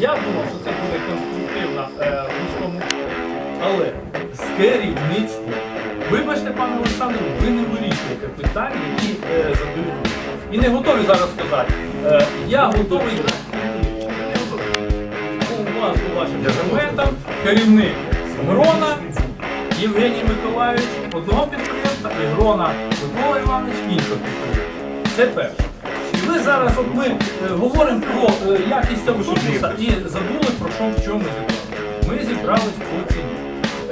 Я думав, що це буде конструктивна е, в вузькому, але з керівництвом. Вибачте, пане Олександре, ви не вирішуєте питання, які е, задають. І не готові зараз сказати. Е, я готовий. Не готовий. У вас по вашим документам керівник Грона Євгеній Миколаївич одного підприємства і Грона Микола Іванович іншого підприємства. Це перше. Ви зараз, от ми е, говоримо про е, якість автобуса і забули про що в чому зібрали. Ми зібрались по ціні.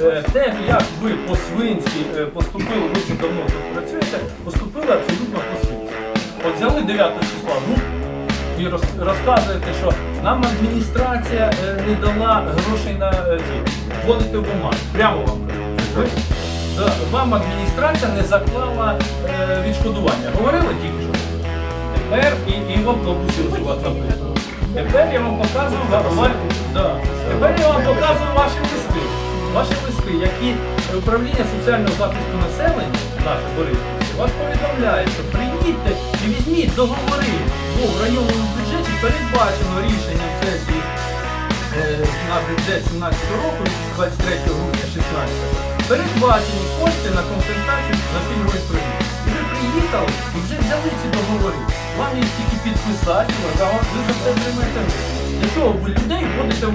Е, те, як ви по свинськи е, поступили, ви вже давно тут працюєте, поступили абсолютно по свинськи. От взяли 9 числа, ну і роз- розказуєте, що нам адміністрація не дала грошей на ці. Вводите в бумагу. Прямо вам кажу. Вам адміністрація не заклала е, відшкодування. Говорили тільки що. Тепер і, і в автобусі у вас написано. Тепер я вам показую да. Тепер я вам показую ваші листи. Ваші листи, які управління соціального захисту населення, наше Бориспільське, вас повідомляє, що приїдьте і візьміть договори, бо в районному бюджеті передбачено рішенням сесії е, на бюджет 17 року, 23 грудня 16 передбачені кошти на компенсацію на пільговий проїзд. І вже взяли ці договори. Вам їх тільки підписати, а ви за це гроші. Для чого ви людей вводите в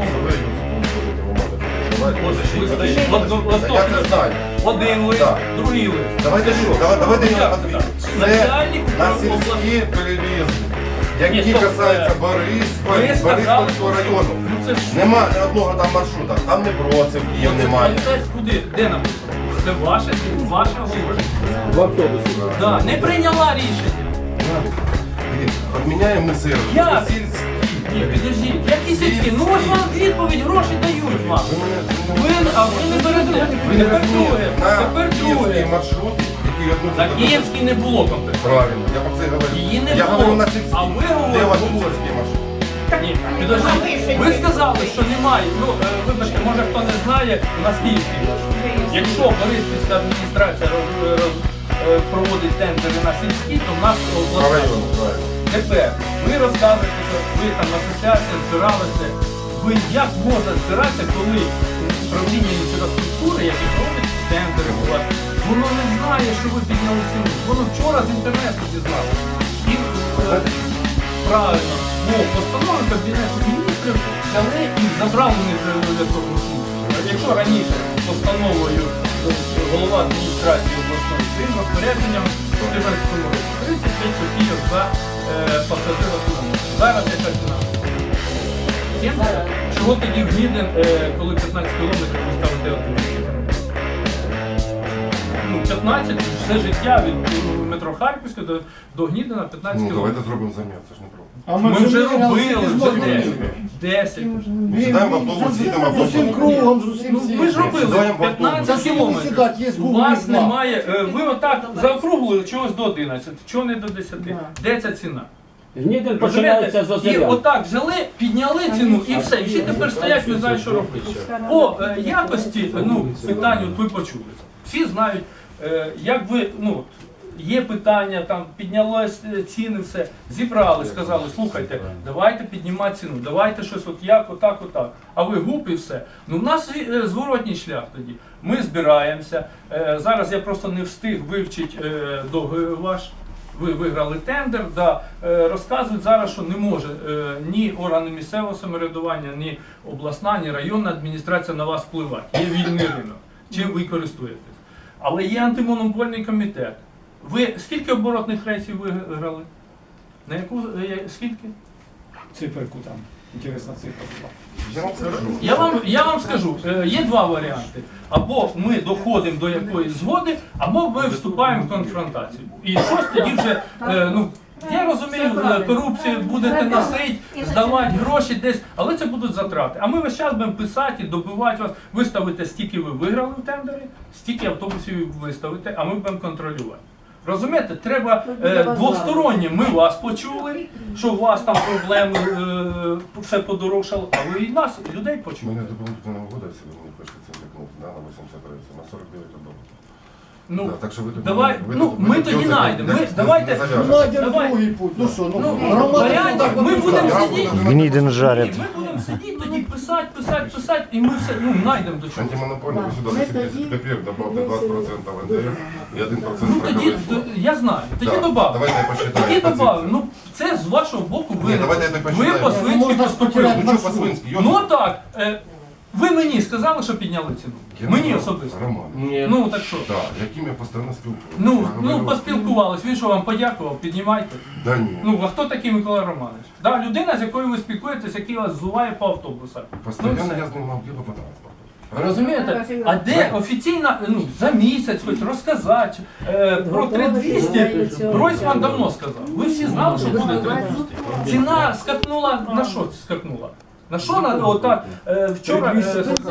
знаю. Один лист, Так. другий лист. Давайте що? Давай- давайте я отвечу. Це Начальник на сільські перевізки, Ні, які стоп, касаються е, Бориспіль, Ви сказали, Бориспільського району. Ну це ж Нема ні одного там маршрута, там не Броцев, Київ немає. куди? Де написано? Це ваше, ваше оголошення. В автобусі. Да, не прийняла рішення. Обміняємо сервіс. Як? Ні, підождіть, які сільські? Ну ось вам відповідь, гроші дають вам. Ви а ви не берете. ви не Тепер друге, розумієте. На тепер київський друге. маршрут, який относиться до- не було компенсації. Правильно, я про це говорю. Її не я було. говорю на. А ви Де у вас говорите. сільський маршрут? Ні, підождіть. Ви сказали, що немає. Ну, е, вибачте, може хто не знає, у нас Київський. Якщо Бориспільська адміністрація роз, роз- е, проводить тендери на сільські, то в нас обласна. Тепер ви розказуєте, що ви там асоціація збиралися. Ви як можна збиратися, коли управління інфраструктури, яке проводить тендери, у вас, воно не знає, що ви підняли ціну. Воно вчора з інтернету дізналося. І е, правильно, ну, постанови Кабінету міністрів взяли і забрали у них регуляторну. Якщо раніше постановою е, голова адміністрації обласної своїм розпорядженням в 14 році 35 копійок за е, пасажира кілометр. Зараз яка ціна? 70? Чого тоді Гнідин, е, коли 15 кілометрів поставити автомобіль? Ну, 15 все життя від е, метро Харківського до, до Гнідина 15 Ну, кілометрів. давайте зробимо замір, це ж не проблема. А Ми вже робили, вже зможемо 10. 10. Ми сідаємо в автобус, їдемо в З усім кругом, з усім Ну, ви ж робили Сідаємо в автобус. 15 За скільки кілометрів. сідати, є У Google вас Maps. немає, е, ви отак заокруглили чогось до 11, чого не до 10. Де ця ціна? Гнідин починається з Розумієте? І озеря. отак взяли, підняли ціну і все. І всі тепер стоять, не знають, що робити. По е, якості ну, питань от ви почули. Всі знають, е, як ви, ну, от, є питання, там піднялось е, ціни, все. Зібрали, сказали, слухайте, давайте піднімати ціну, давайте щось от як, отак, отак. А ви гуп і все. Ну, в нас е, зворотній шлях тоді. Ми збираємося. Е, зараз я просто не встиг вивчити договір ваш. Ви виграли тендер, да, розказують зараз, що не може ні органи місцевого самоврядування, ні обласна, ні районна адміністрація на вас впливати. Є вільний ринок. Чим ви користуєтесь? Але є антимонопольний комітет. Ви скільки оборотних рейсів виграли? На яку е, скільки? Циферку там. Інтересна цифра була. Я вам скажу. Я вам, я вам скажу, е, є два варіанти. Або ми доходимо до якоїсь згоди, або ми вступаємо в конфронтацію. І щось тоді вже, е, ну, я розумію, корупцію будете носити, здавати гроші десь, але це будуть затрати. А ми весь час будемо писати, добивати вас, виставите, стільки ви виграли в тендері, стільки автобусів ви виставите, а ми будемо контролювати. Розумієте, треба е, двостороннє. Ми вас почули, що у вас там проблеми, е, все подорожчало, а ви і нас, людей Ми почули. не дополнительного года, если вы мне пишете циферку да, на 83, на 49 долларов. Ну, Да, так що ви тут давай, ви ну, тут- ви ми тут тоді його знайдемо. Ми- не- не- давайте- не зав'яжете. Ну, Давай. другий путь. Ну що, ну, Ну, громада варіантів, ми будемо сидіти. Гнидин жарит. Ні, ми будемо сидіти писати, писати, писати, і ми все ну, знайдемо до чого. Антимонопольный государство 70 копеек, добавьте 20% НДС і 1% Ну тоді, то- я знаю, тоді Да, добавимо. давайте я посчитаю Тоді добавимо. Ну, це з вашого боку ви, Ні, давайте я так ви посчитаю. по-свинськи Можна поступили. Ну? Ну так, е, ви мені сказали, що підняли ціну. Я Мені не особисто. Роман. Ні. Ну так що? Да, яким я постійно спілкуюся. Ну, Я ну говорю, поспілкувались, він що вам подякував, піднімайте. Да ні. Ну, а хто такий Микола Романович? Да, людина, з якою ви спілкуєтесь, який вас зуває по автобусах. Ну, Постоянно все. я з ним мав діло по транспорту. Розумієте? А де офіційно, ну, за місяць хоч розказати е, про 3200, Гройсман давно сказав. Ви всі знали, що буде 3200. Ціна скакнула на що скакнула? На що на отак е, вчора е,